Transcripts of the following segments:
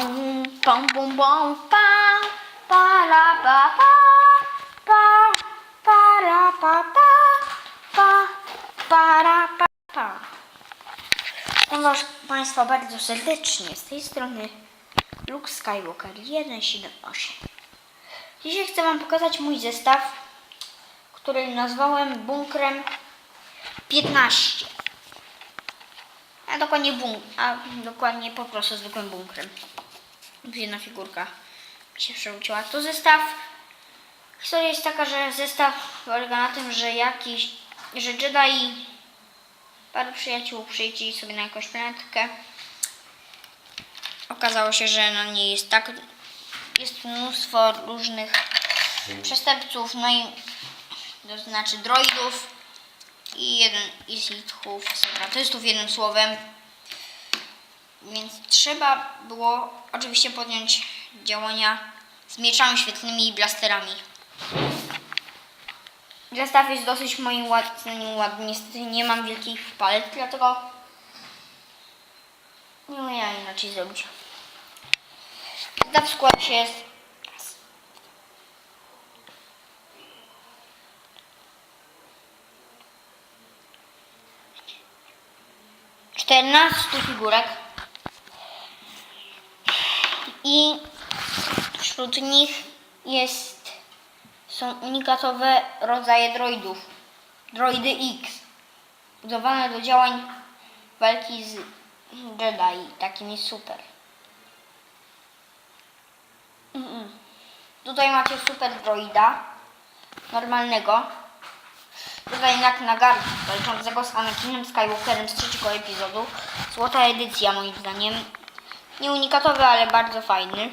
Pom, pom, pom, pa, para, pa, pa, pa, para, pa, pa, pa, para, pa, pa. Witam Państwa bardzo serdecznie. Z tej strony Luke Skywalker 178. Dzisiaj chcę Wam pokazać mój zestaw, który nazwałem bunkrem 15. A dokładnie bunk, a dokładnie po prostu zwykłym bunkrem. Jedna figurka mi się przewróciła. To zestaw. Historia jest taka, że zestaw polega na tym, że jakiś, że Jedi paru przyjaciół przyjeździli sobie na jakąś planetkę. Okazało się, że na niej jest tak, jest mnóstwo różnych przestępców, no i to znaczy droidów i jeden i sithów, separatystów jednym słowem. Więc trzeba było oczywiście podjąć działania z mieczami świetlnymi i blasterami. Zestaw jest dosyć moim ładnym ładny. Niestety nie mam wielkich palet, dlatego nie umiem inaczej zrobić. Zestaw składa się z 14 figurek i wśród nich jest, są unikatowe rodzaje droidów. Droidy X, budowane do działań walki z Jedi, takimi super. Mm-mm. Tutaj macie super droida, normalnego. Tutaj jak na garb walczącego z Anakinem Skywalkerem z trzeciego epizodu. Złota edycja moim zdaniem. Nie unikatowy, ale bardzo fajny.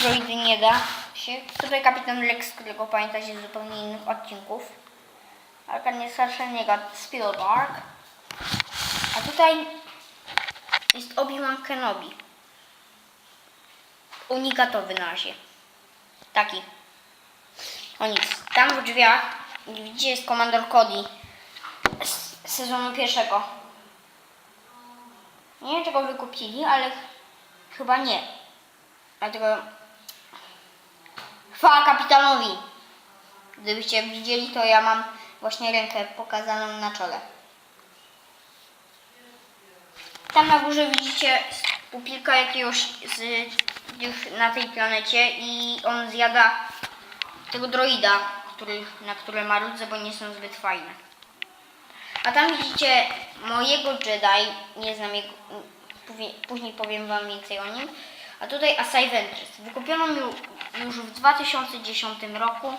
Droidy nie da się. Tutaj kapitan Lex, którego pamiętacie z zupełnie innych odcinków. Arkanie Schwarzenegger Spielberg. A tutaj jest Obi-Wan Kenobi. Unikatowy na razie. Taki. O nic. Tam w drzwiach, widzicie, jest komandor Cody z sezonu pierwszego. Nie wiem, czy go wykupili, ale ch- chyba nie. Dlatego chwała kapitanowi. Gdybyście widzieli, to ja mam właśnie rękę pokazaną na czole. Tam na górze widzicie pupilka jakiegoś z tych na tej planecie i on zjada tego droida, który, na które marudzę, bo nie są zbyt fajne. A tam widzicie mojego Jedi, nie znam jego, później powiem wam więcej o nim. A tutaj Asai Ventress. Wykupiono ją już w 2010 roku,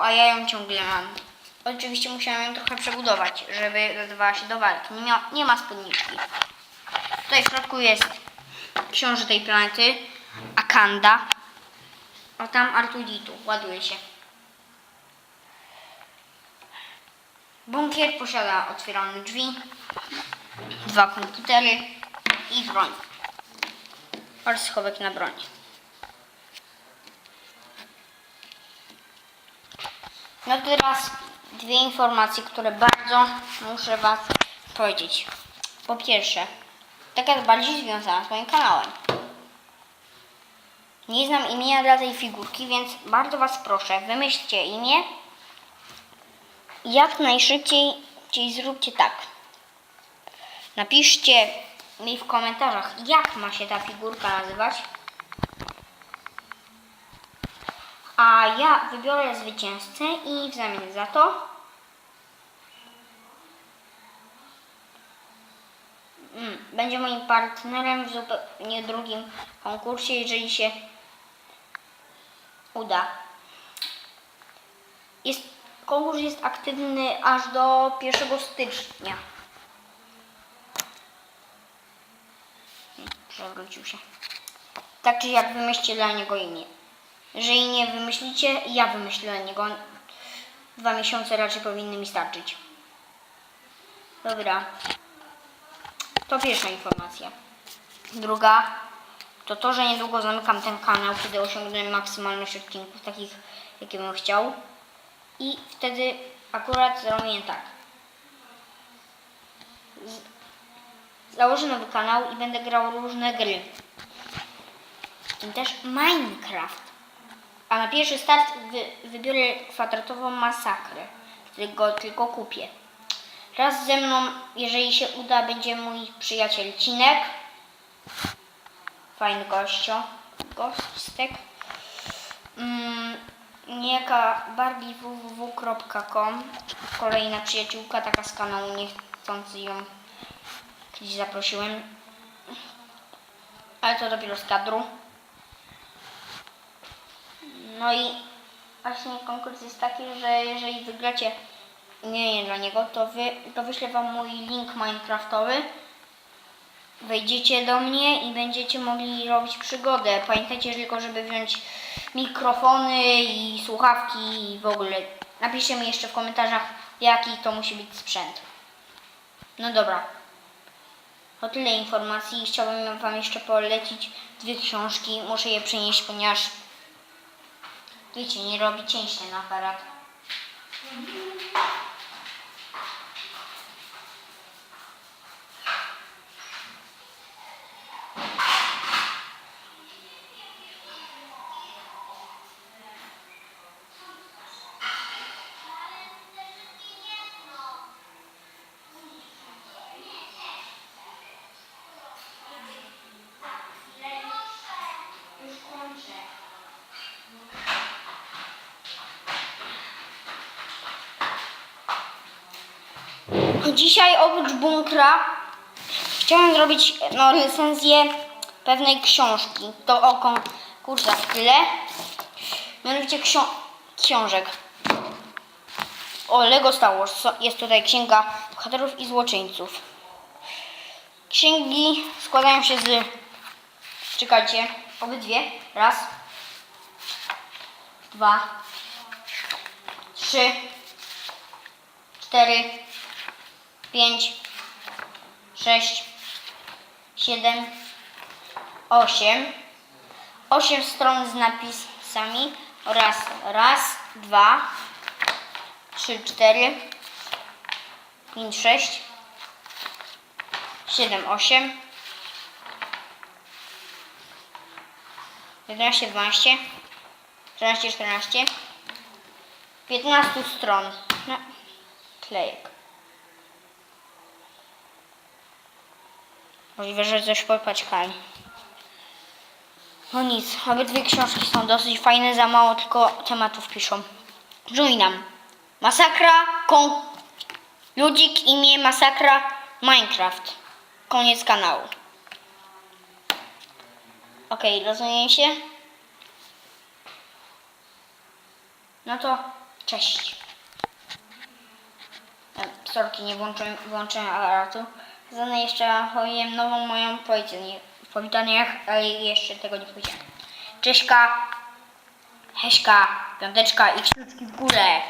a ja ją ciągle mam. Oczywiście musiałam ją trochę przebudować, żeby nadawała się do walki. Nie, nie ma spódniczki. Tutaj w środku jest książę tej planety, Akanda. A tam Artuditu, ładuje się. Bunkier posiada otwierane drzwi, dwa komputery i broń. Oraz schowek na broń. No teraz dwie informacje, które bardzo muszę Was powiedzieć. Po pierwsze, taka jest bardziej związana z moim kanałem. Nie znam imienia dla tej figurki, więc bardzo Was proszę, wymyślcie imię. Jak najszybciej czyli zróbcie tak. Napiszcie mi w komentarzach, jak ma się ta figurka nazywać. A ja wybiorę zwycięzcę i w zamian za to mm, będzie moim partnerem w zupełnie drugim konkursie, jeżeli się uda. Konkurs jest aktywny aż do 1 stycznia. Przewrócił się. Tak czy jak wymyślcie dla niego imię. Jeżeli nie wymyślicie, ja wymyślę dla niego. Dwa miesiące raczej powinny mi starczyć. Dobra. To pierwsza informacja. Druga to to, że niedługo zamykam ten kanał, kiedy osiągnę maksymalność odcinków, takich jakie bym chciał. I wtedy akurat zrobię tak. Założę nowy kanał i będę grał różne gry. W tym też Minecraft. A na pierwszy start wy, wybiorę kwadratową masakrę, którego tylko kupię. Raz ze mną, jeżeli się uda, będzie mój przyjaciel Cinek. Fajny gościo. Gostek. Mm, niejaka bardziej www.com. Kolejna przyjaciółka, taka z kanału, niechcący ją kiedyś zaprosiłem. Ale to dopiero z kadru. No i właśnie konkurs jest taki, że jeżeli wygracie imię dla niego, to, wy, to wyślę wam mój link minecraftowy. Wejdziecie do mnie i będziecie mogli robić przygodę. Pamiętajcie tylko, żeby wziąć mikrofony i słuchawki i w ogóle. Napiszcie mi jeszcze w komentarzach, jaki to musi być sprzęt. No dobra. O tyle informacji. Chciałbym wam jeszcze polecić dwie książki. Muszę je przynieść, ponieważ wiecie, nie robi ciężkie na aparat. Dzisiaj oprócz bunkra chciałem zrobić no, recenzję pewnej książki. To o konkursach tyle. Mianowicie książek. O Lego Star Wars. Jest tutaj księga bohaterów i złoczyńców. Księgi składają się z... Czekajcie. Obydwie. Raz. Dwa. Trzy. Cztery. 5, 6, 7, 8. 8 stron z napisami oraz raz, dwa, trzy, cztery, pięć, sześć, siedem, osiem, jedenaście, dwanaście, trzynaście, czternaście, piętnastu stron na klejek. Możliwe, że coś popaćkali. No nic, obydwie książki są dosyć fajne, za mało tylko tematów piszą. Brzmi nam. Masakra, kon... Ludzik, imię, masakra, Minecraft. Koniec kanału. Okej, rozumiem się? No to cześć. Sorki, nie włączyłem, włączyłem aparatu. Zanę jeszcze powiem nową moją policję w powitaniach, ale jeszcze tego nie powiedziałem. Cześćka, Heśka, piąteczka i kciuczki w górę.